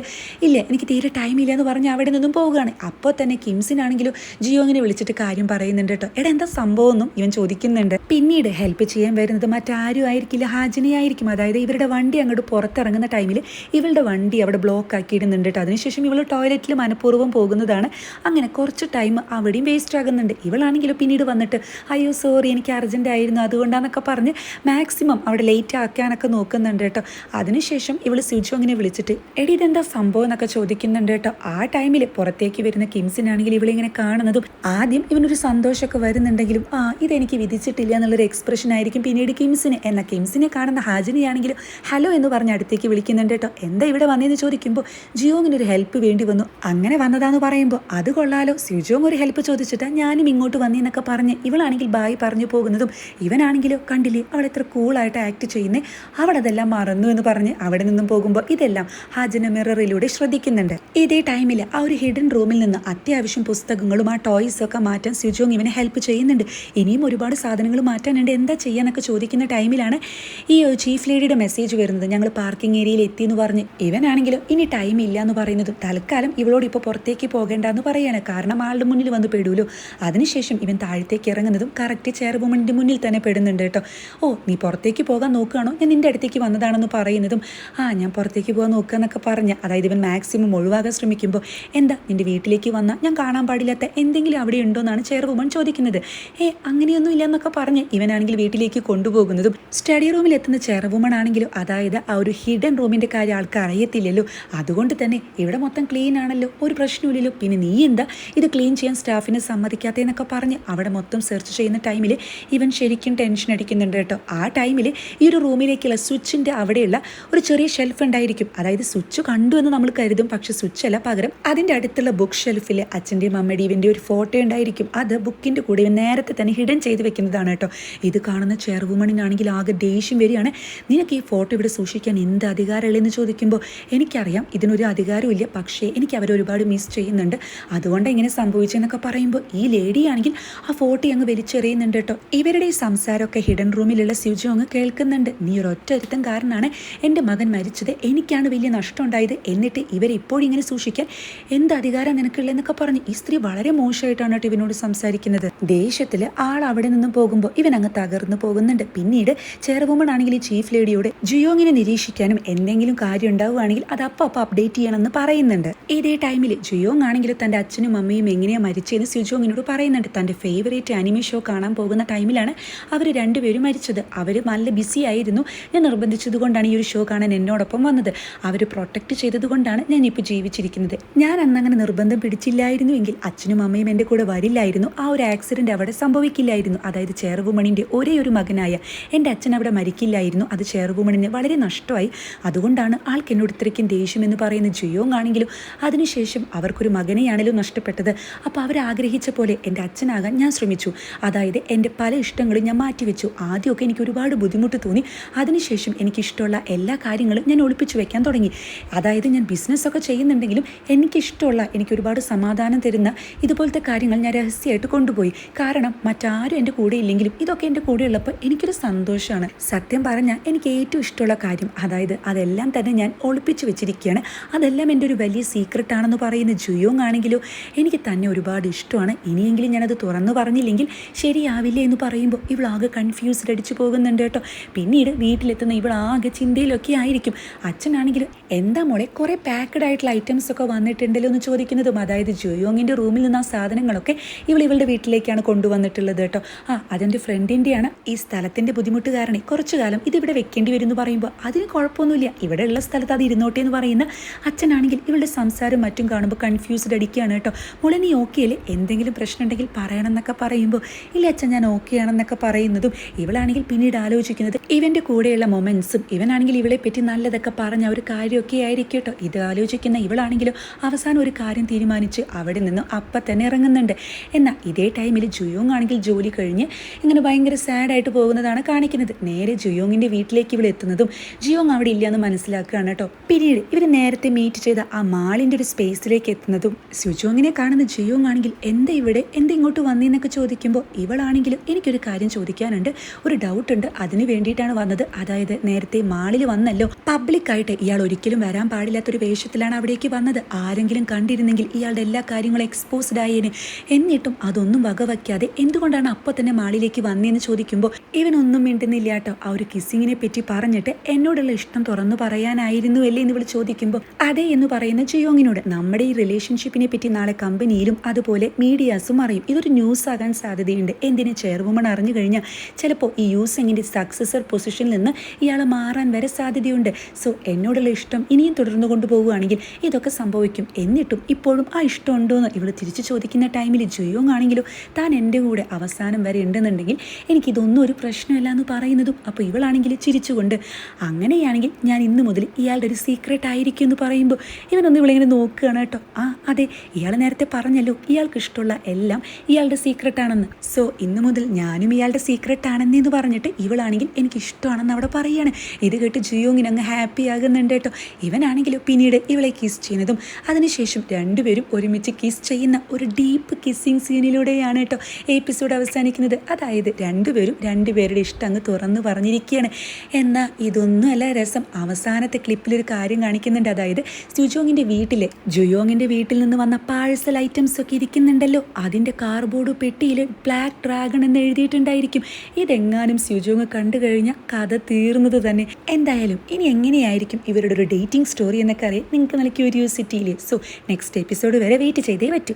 ഇല്ല എനിക്ക് തീരെ ടൈം ഇല്ല എന്ന് പറഞ്ഞ് അവിടെ നിന്നും പോവുകയാണ്. അപ്പോൾ തന്നെ കിംസിനാണെങ്കിലും ജിയോങ്ങിനെ വിളിച്ചിട്ട് കാര്യം പറയുന്നുണ്ട് കേട്ടോ. എടാ എന്താ സംഭവം എന്നും ഇവൻ ചോദിക്കുന്നുണ്ട്. പിന്നീട് ഹെൽപ്പ് ചെയ്യാൻ വരുന്നത് മറ്റാരും ആയിരിക്കില്ല ഹാജിനിയായിരിക്കും അതായത് ഇവരുടെ വണ്ടി അങ്ങോട്ട് പുറത്തിറങ്ങുന്ന ടൈമിൽ ഇവളുടെ വണ്ടി അവിടെ ബ്ലോക്ക് ആക്കിയിടുന്നുണ്ട് കേട്ടോ. അതിനുശേഷം ഇവൾ ടോയ്ലറ്റിൽ മനഃപൂർവം പോകുന്നതാണ്. അങ്ങനെ കുറച്ച് ടൈം അവിടെയും വേസ്റ്റ് ആകുന്നുണ്ട്. ഇവളാണെങ്കിലും പിന്നീട് വന്നിട്ട് അയ്യോ സോറി എനിക്ക് അർജന്റ് ആയിരുന്നു. അതുകൊണ്ടാണെന്നൊക്കെ പറഞ്ഞ് മാക്സിമം അവിടെ ലേറ്റ് ആക്കാനൊക്കെ നോക്കുന്നുണ്ട് കേട്ടോ. അതിനുശേഷം ഇവൾ സ്വിച്ചോങ്ങിനെ വിളിച്ചിട്ട് എടി ഇതെന്താ സംഭവം? എന്നൊക്കെ ചോദിക്കുന്നുണ്ട് കേട്ടോ. ആ ടൈമിൽ പുറത്തേക്ക് വരുന്ന കിംസിനാണെങ്കിൽ ഇവളിങ്ങനെ കാണുന്നതും ആദ്യം ഇവനൊരു സന്തോഷമൊക്കെ വരുന്നുണ്ടെങ്കിലും ആ ഇതെനിക്ക് വിധിച്ചിട്ടില്ല എന്നുള്ളൊരു എക്സ്പ്രഷൻ ആയിരിക്കും പിന്നീട് കിംസിന്. എന്ന കിംസിനെ കാണുന്ന ഹാജിനിയാണെങ്കിലും ഹലോ എന്ന് പറഞ്ഞ് അടുത്തേക്ക് വിളിക്കുന്നുണ്ട് കേട്ടോ. എന്താ ഇവിടെ വന്നതെന്ന് ചോദിക്കുമ്പോൾ ജിയോങ്ങിനൊരു ഹെൽപ്പ് വേണ്ടി വന്നു. അങ്ങനെ വന്നതാന്ന് പറയുമ്പോൾ അത് കൊള്ളാലോ. സ്യുജോങ് ഒരു ഹെൽപ്പ് ചോദിച്ചിട്ട് ഞാനും ഇങ്ങോട്ട് വന്നേന്നൊക്കെ പറഞ്ഞ് ഇവളാണെങ്കിൽ ബായി പറഞ്ഞു പോകുന്നതും ഇവനാണെങ്കിലോ കണ്ടില്ലേ അവൾ എത്ര കൂളായിട്ട് ആക്ട് ചെയ്യുന്നേ. അവളതെല്ലാം മറന്നു എന്ന് പറഞ്ഞ് അവിടെ നിന്നും പോകുമ്പോൾ ഇതെല്ലാം ഹാജന മിററിലൂടെ ശ്രദ്ധിക്കുന്നുണ്ട്. ഇതേ ടൈമിൽ ആ ഒരു ഹിഡൻ റൂമിൽ നിന്ന് അത്യാവശ്യം പുസ്തകങ്ങളും ആ ടോയ്സും ഒക്കെ മാറ്റാൻ സ്യുജോങ് ഇവനെ ഹെൽപ്പ് ചെയ്യുന്നുണ്ട്. ഇനിയും ഒരുപാട് സാധനങ്ങൾ മാറ്റാനുണ്ട്. എന്താ ചെയ്യാനൊക്കെ ചോദിക്കുന്ന ടൈമിലാണ് ഈ ചീഫ് ലേഡിയുടെ മെസ്സേജ് വരുന്നത്. ഞങ്ങൾ പാർക്കിംഗ് ഏരിയയിൽ എത്തി എന്ന് പറഞ്ഞ് ഇവനാണെങ്കിലും ഇനി ടൈം ഇല്ല എന്ന് പറയുന്നത് തൽക്കാലം ഇവളോട് ഇപ്പോൾ പുറത്തേക്ക് പോകേണ്ട എന്ന് പറയാണ്. കാരണം ആളുടെ മുന്നിൽ വന്ന് പെടൂലോ. അതിനുശേഷം ഇവൻ താഴത്തേക്ക് ഇറങ്ങുന്നതും കറക്റ്റ് ചെയർ വുമണിന്റെ മുന്നിൽ തന്നെ പെടുന്നുണ്ട് കേട്ടോ. ഓ നീ പുറത്തേക്ക് പോകാൻ നോക്കുകയാണോ? ഞാൻ നിന്റെ അടുത്തേക്ക് വന്നതാണെന്ന് പറയുന്നതും ആ ഞാൻ പുറത്തേക്ക് പോകാൻ നോക്കുക എന്നൊക്കെ പറഞ്ഞ് അതായത് ഇവൻ മാക്സിമം ഒഴിവാകാൻ ശ്രമിക്കുമ്പോൾ എന്താ നിന്റെ വീട്ടിലേക്ക് വന്നാൽ ഞാൻ കാണാൻ പാടില്ലാത്ത എന്തെങ്കിലും അവിടെ ഉണ്ടോ എന്നാണ് ചെയർ വുമൺ ചോദിക്കുന്നത്. ഏ അങ്ങനെയൊന്നും ഇല്ല എന്നൊക്കെ പറഞ്ഞ് ഇവനാണെങ്കിൽ വീട്ടിലേക്ക് കൊണ്ടുപോകുന്നതും സ്റ്റഡി റൂമിൽ എത്തുന്ന ചെയർ വുമൺ ആണെങ്കിലും അതായത് ആ ഒരു ഹിഡൻ റൂമിന്റെ കാര്യം ആൾക്കാർ അറിയത്തില്ലല്ലോ അതുകൊണ്ട് തന്നെ ഇവിടെ മൊത്തം ക്ലീൻ ആണല്ലോ ഒരു പ്രശ്നമില്ലല്ലോ പിന്നെ നീ എന്താ? ഇത് ക്ലീൻ ചെയ്യാൻ സ്റ്റാഫിനെ സമ്മതിക്കാത്തതെന്നൊക്കെ പറഞ്ഞ് അവിടെ മൊത്തം സെർച്ച് ചെയ്യുന്ന ടൈമിൽ ഇവൻ ശരിക്കും ടെൻഷൻ അടിക്കുന്നുണ്ട് കേട്ടോ. ആ ടൈമിൽ ഈ ഒരു റൂമിലേക്കുള്ള സ്വിച്ചിന്റെ അവിടെയുള്ള ഒരു ചെറിയ ഷെൽഫ് ഉണ്ടായിരിക്കും. അതായത് സ്വിച്ച് കണ്ടു എന്ന് നമ്മൾ കരുതും. പക്ഷെ സ്വിച്ച് അല്ല പകരം അതിന്റെ അടുത്തുള്ള ബുക്ക് ഷെൽഫിൽ അച്ഛന്റെയും അമ്മയുടെയും ഇവന്റെ ഒരു ഫോട്ടോ ഉണ്ടായിരിക്കും. അത് ബുക്കിന്റെ കൂടെ ഇവൻ നേരത്തെ തന്നെ ഹിഡൻ ചെയ്ത് വെക്കുന്നതാണ് കേട്ടോ. ഇത് കാണുന്ന ചെയർ വുമണിനാണെങ്കിൽ ആകെ ദേഷ്യം വരികയാണ്. നിനക്ക് ഈ ഫോട്ടോ ഇവിടെ സൂക്ഷിക്കാൻ എന്ത് അധികാരമുള്ളതെന്ന് ചോദിക്കുമ്പോൾ എനിക്കറിയാം. ഇതിനൊരു അധികാരമില്ല പക്ഷേ എനിക്ക് അവർ ഒരുപാട് മിസ് ചെയ്യുന്നുണ്ട്. അതുകൊണ്ട് ഇങ്ങനെ സംഭവിച്ചെന്നൊക്കെ പറയുമ്പോൾ ഈ ലേഡി ആണെങ്കിൽ ആ ഫോട്ടോ അങ്ങ് വലിച്ചെറിയുന്നുണ്ട് കേട്ടോ. ഇവരുടെ ഈ സംസാരമൊക്കെ ഹിഡൻ റൂമിലുള്ള സ്യുജോ അങ്ങ് കേൾക്കുന്നുണ്ട്. നീ ഒരു ഒറ്റ ഒരുത്തം കാരണമാണ് എന്റെ മകൻ മരിച്ചത്. എനിക്കാണ് വലിയ നഷ്ടം ഉണ്ടായത് എന്നിട്ട് ഇവരെ ഇപ്പോഴും ഇങ്ങനെ സൂക്ഷിക്കാൻ എന്ത് അധികാരം നിനക്കുള്ളതെന്നൊക്കെ പറഞ്ഞ് ഈ സ്ത്രീ വളരെ മോശമായിട്ടാണ് കേട്ടോ ഇവനോട് സംസാരിക്കുന്നത്. ദേഷ്യത്തിൽ ആൾ അവിടെ നിന്നും പോകുമ്പോൾ ഇവൻ അങ്ങ് തകർന്നു പോകുന്നുണ്ട്. പിന്നീട് ചെയർവുമൺ ആണെങ്കിൽ ഈ ചീഫ് ലേഡിയോട് ജിയോങ്ങിനെ നിരീക്ഷിക്കാനും എന്തെങ്കിലും കാര്യം ഉണ്ടാവുകയാണെങ്കിൽ അത് അപ്പം അപ്പം അപ്ഡേറ്റ് ചെയ്യണമെന്ന് പറയുന്നുണ്ട്. ഇതേ ടൈമിൽ ജിയോങ് ആണെങ്കിൽ തന്റെ അച്ഛനും അമ്മയും എങ്ങനെയാണ് മരിച്ചതെന്ന് സിജോങ്ങിനോട് പറയുന്നുണ്ട്. തന്റെ ഫേവറേറ്റ് അനിമി ഷോ കാണാൻ പോകുന്ന ടൈമിലാണ് അവർ രണ്ടുപേരും മരിച്ചത്. അവർ നല്ല ബിസി ആയിരുന്നു. ഞാൻ നിർബന്ധിച്ചതുകൊണ്ടാണ് ഈ ഒരു ഷോ കാണാൻ എന്നോടൊപ്പം വന്നത്. അവർ പ്രൊട്ടക്റ്റ് ചെയ്തതുകൊണ്ടാണ് ഞാൻ ഇപ്പോൾ ജീവിച്ചിരിക്കുന്നത്. ഞാൻ അന്നങ്ങനെ നിർബന്ധം പിടിച്ചില്ലായിരുന്നുവെങ്കിൽ അച്ഛനും അമ്മയും എന്റെ കൂടെ വരില്ലായിരുന്നു. ആ ഒരു ആക്സിഡന്റ് അവിടെ സംഭവിക്കില്ലായിരുന്നു. അതായത് ചെയർവുമണിന്റെ ഒരേ ഒരു മകനായ എന്റെ അച്ഛൻ അവിടെ മരിക്കില്ലായിരുന്നു. അത് ചെയർവുമണിന് വളരെ നഷ്ടമായി. അതുകൊണ്ടാണ് ആൾക്ക് എന്നോട് ഇത്രയ്ക്കും ദേഷ്യമെന്ന് പറയുന്ന ജിയോങ് ആണെങ്കിലും അതിനുശേഷം അവർക്കൊരു മകനെയാണല്ലോ നഷ്ടപ്പെട്ടത്. അപ്പോൾ അവർ ആഗ്രഹിച്ച പോലെ എന്റെ അച്ഛനാകാൻ ഞാൻ ശ്രമിച്ചു. അതായത് എന്റെ പല ഇഷ്ടങ്ങളും ഞാൻ മാറ്റിവെച്ചു. ആദ്യമൊക്കെ എനിക്ക് ഒരുപാട് ബുദ്ധിമുട്ട് തോന്നി. അതിനുശേഷം എനിക്കിഷ്ടമുള്ള എല്ലാ കാര്യങ്ങളും ഞാൻ ഒളിപ്പിച്ചു വെക്കാൻ തുടങ്ങി. അതായത് ഞാൻ ബിസിനസ്സൊക്കെ ചെയ്യുന്നുണ്ടെങ്കിലും എനിക്കിഷ്ടമുള്ള എനിക്ക് ഒരുപാട് സമാധാനം തരുന്ന ഇതുപോലത്തെ കാര്യങ്ങൾ ഞാൻ രഹസ്യമായിട്ട് കൊണ്ടുപോയി. കാരണം മറ്റാരും എന്റെ കൂടെ ഇല്ലെങ്കിലും ഇതൊക്കെ എന്റെ കൂടെ ഉള്ളപ്പോൾ എനിക്കൊരു സന്തോഷമാണ്. സത്യം പറഞ്ഞാൽ എനിക്ക് ഏറ്റവും ഇഷ്ടമുള്ള കാര്യം അതായത് അതെല്ലാം തന്നെ ഞാൻ ഒളിപ്പിച്ചു വെച്ചിരിക്കുകയാണ്. അതെല്ലാം എന്റെ ഒരു വലിയ സീക്രട്ട് ആണെന്ന് പറയുന്ന ജുയോങ് ആണെങ്കിലോ എനിക്ക് തന്നെ ഒരുപാട് ഇഷ്ടമാണ്. ഇനിയെങ്കിലും ഞാനത് തുറന്നു പറഞ്ഞില്ലെങ്കിൽ ശരിയാവില്ല എന്ന് പറയുമ്പോൾ ഇവളാകെ കൺഫ്യൂസ്ഡ് അടിച്ചു പോകുന്നുണ്ട് കേട്ടോ. പിന്നീട് വീട്ടിലെത്തുന്ന ഇവളാകെ ചിന്തയിലൊക്കെ ആയിരിക്കും. അച്ഛനാണെങ്കിലും എന്താ മോളെ കുറേ പാക്കഡ് ആയിട്ടുള്ള ഐറ്റംസ് ഒക്കെ വന്നിട്ടുണ്ടല്ലോ എന്ന് ചോദിക്കുന്നതും അതായത് ജുയോങ്ങിന്റെ റൂമിൽ നിന്ന് ആ സാധനങ്ങളൊക്കെ ഇവൾ ഇവളുടെ വീട്ടിലേക്കാണ് കൊണ്ടുവന്നിട്ടുള്ളത് കേട്ടോ. ആ അതെന്റെ ഫ്രണ്ടിന്റെയാണ് ഈ സ്ഥലത്തിന്റെ ബുദ്ധിമുട്ട് കാരണം കുറച്ചു കാലം ഇതിവിടെ വെക്കേണ്ടി വരും എന്ന് പറയുമ്പോൾ അതിന് കുഴപ്പമൊന്നുമില്ല. ഇവിടെയുള്ള സ്ഥലത്ത് അത് ഇരുന്നോട്ടെ എന്ന് പറയുന്ന അച്ഛനാണെങ്കിൽ ഇവളുടെ സംസാരം മറ്റും കാണുമ്പോൾ കൺഫ്യൂസ്ഡ് അടിക്കുകയാണ് കേട്ടോ. മോളെ നീ ഓക്കെ അല്ലേ? എന്തെങ്കിലും പ്രശ്നം ഉണ്ടെങ്കിൽ പറയണം എന്നൊക്കെ പറയുമ്പോൾ ഇല്ല അച്ഛൻ ഞാൻ ഓക്കെ ആണെന്നൊക്കെ പറയുന്നതും ഇവളാണെങ്കിൽ പിന്നീട് ആലോചിക്കുന്നത് ഇവന്റെ കൂടെയുള്ള മൊമെൻസും ഇവനാണെങ്കിൽ ഇവളെ പറ്റി നല്ലതൊക്കെ പറഞ്ഞ ഒരു കാര്യമൊക്കെ ആയിരിക്കും കേട്ടോ. ഇത് ആലോചിക്കുന്ന ഇവളാണെങ്കിലും അവസാനം ഒരു കാര്യം തീരുമാനിച്ച് അവിടെ നിന്ന് അപ്പം തന്നെ ഇറങ്ങുന്നുണ്ട്. എന്നാൽ ഇതേ ടൈമിൽ ജുയോങ് ആണെങ്കിൽ ജോലി കഴിഞ്ഞ് ഇങ്ങനെ ഭയങ്കര സാഡായിട്ട് പോകുന്നതാണ് കാണിക്കുന്നത്. നേരെ ജുയോങ്ങിന്റെ വീട്ടിലേക്ക് ഇവൾ എത്തുന്നതും ജിയോങ് അവിടെ ഇല്ലയെന്ന് മനസ്സിലാക്കുകയാണ് കേട്ടോ. പിന്നീട് ഇവർ നേരത്തെ മീറ്റ് ചെയ്ത ആ മാളിന്റെ ഒരു സ്പേസിലേക്ക് എത്തുന്നതും സുജോങ്ങിനെ കാണുന്ന ജിയോങ് ആണെങ്കിൽ എന്താ ഇവിടെ? എന്താ ഇങ്ങോട്ട് വന്നതെന്നൊക്കെ ചോദിക്കുമ്പോൾ ഇവളാണെങ്കിലും എനിക്കൊരു കാര്യം ചോദിക്കാനുണ്ട്. ഒരു ഡൗട്ട് ഉണ്ട്. അതിന് വേണ്ടിയിട്ടാണ് വന്നത്. അതായത് നേരത്തെ മാളിൽ വന്നല്ലോ. പബ്ലിക്കായിട്ട് ഇയാൾ ഒരിക്കലും വരാൻ പാടില്ലാത്തൊരു വേഷത്തിലാണ് അവിടേക്ക് വന്നത്. ആരെങ്കിലും കണ്ടിരുന്നെങ്കിൽ ഇയാളുടെ എല്ലാ കാര്യങ്ങളും എക്സ്പോസ്ഡ് ആയേനെ. എന്നിട്ടും അതൊന്നും വകവയ്ക്കാതെ എന്തുകൊണ്ടാണ് അപ്പോൾ തന്നെ മാളിലേക്ക് വന്നതെന്ന് ചോദിക്കുമ്പോൾ ഇവനൊന്നും മിണ്ടുന്നില്ല കേട്ടോ. ആ ഒരു കിസ്സിങ്ങിനെ പറ്റി പറഞ്ഞിട്ട് എന്നോടുള്ള ഇഷ്ടം തുറന്നു പറയാനായിരുന്നു അല്ലേ എന്ന് ഇവൾ ചോദിക്കുമ്പോൾ. അതെ എന്ന് പറയുന്ന ജിയോങ്ങിനോട് നമ്മുടെ ഈ റിലേഷൻഷിപ്പിനെ പറ്റി നാളെ കമ്പനിയിലും അതുപോലെ മീഡിയാസും അറിയും. ഇതൊരു ന്യൂസ് ആകാൻ സാധ്യതയുണ്ട്. എന്തിന് ചെയർവുമൺ അറിഞ്ഞു കഴിഞ്ഞാൽ ചിലപ്പോൾ ഈ യൂസെങ്ങിന്റെ സക്സസർ പൊസിഷനിൽ നിന്ന് ഇയാൾ മാറാൻ വരെ സാധ്യതയുണ്ട്. സോ എന്നോടുള്ള ഇഷ്ടം ഇനിയും തുടർന്നു കൊണ്ടുപോവുകയാണെങ്കിൽ ഇതൊക്കെ സംഭവിക്കും. എന്നിട്ടും ഇപ്പോഴും ആ ഇഷ്ടമുണ്ടോയെന്ന് ഇവൾ തിരിച്ചു ചോദിക്കുന്ന ടൈമിൽ ജുയോങ് ആണെങ്കിലും താൻ എന്റെ കൂടെ അവസാനം വരെ ഉണ്ടെന്നുണ്ടെങ്കിൽ എനിക്കിതൊന്നും ഒരു പ്രശ്നമല്ല എന്ന് പറയുന്നതും അപ്പോൾ ഇവളാണെങ്കിൽ ചിരിച്ചുകൊണ്ട് അങ്ങനെയാണെങ്കിൽ ഞാൻ ഇന്ന് മുതൽ ഇയാളുടെ ഒരു സീക്രട്ട് ആയിരിക്കും എന്ന് പറയുമ്പോൾ ഇവനൊന്നും ഇവളിങ്ങനെ ഇങ്ങനെ നോക്കുകയാണ് കേട്ടോ. ആ അതെ ഇയാൾ നേരത്തെ പറഞ്ഞല്ലോ ഇയാൾക്ക് ഇഷ്ടമുള്ള എല്ലാം ഇയാളുടെ സീക്രട്ട് ആണെന്ന്. സോ ഇന്നു മുതൽ ഞാനും ഇയാളുടെ സീക്രട്ട് ആണെന്ന് പറഞ്ഞിട്ട് ഇവളാണെങ്കിൽ എനിക്ക് ഇഷ്ടമാണെന്ന് അവിടെ പറയുകയാണ്. ഇത് കേട്ട് ജിയോങ്ങിന് അങ്ങ് ഹാപ്പി ആകുന്നുണ്ട് കേട്ടോ. ഇവനാണെങ്കിലോ പിന്നീട് ഇവളെ കിസ് ചെയ്യുന്നതും അതിനുശേഷം രണ്ടുപേരും ഒരുമിച്ച് കിസ് ചെയ്യുന്ന ഒരു ഡീപ്പ് കിസ്സിങ് സീനിലൂടെയാണ് കേട്ടോ എപ്പിസോഡ് അവസാനിക്കുന്നത്. അതായത് രണ്ടുപേരും രണ്ടുപേരുടെ ഇഷ്ടം അങ്ങ് തുറന്നു പറഞ്ഞിരിക്കുകയാണ്. എന്നാൽ ഇതൊന്നുമല്ല രസം. അവസാനത്തെ ക്ലിപ്പിലൊരു കാര്യം കാണിക്കുന്നുണ്ട്. അതായത് സുജോങ്ങിന്റെ വീട്ടിൽ ജുയോങ്ങിന്റെ വീട്ടിൽ നിന്ന് വന്ന പാഴ്സൽ ഐറ്റംസ് ഒക്കെ ഇരിക്കുന്നുണ്ടല്ലോ. അതിന്റെ കാർബോർഡ് പെട്ടിയിൽ ബ്ലാക്ക് ഡ്രാഗൺ എന്ന് എഴുതിയിട്ടുണ്ടായിരിക്കും. ഇതെങ്ങാനും സ്യുജോങ് കണ്ടു കഴിഞ്ഞാൽ കഥ തീർന്നത് തന്നെ. എന്തായാലും ഇനി എങ്ങനെയായിരിക്കും ഇവരുടെ ഒരു ഡേറ്റിംഗ് സ്റ്റോറി എന്നൊക്കെ അറിയാം നിങ്ങൾക്ക് നല്ല ക്യൂരിയോസിറ്റിയിൽ സോ നെക്സ്റ്റ് എപ്പിസോഡ് വരെ വെയിറ്റ് ചെയ്തേ പറ്റൂ.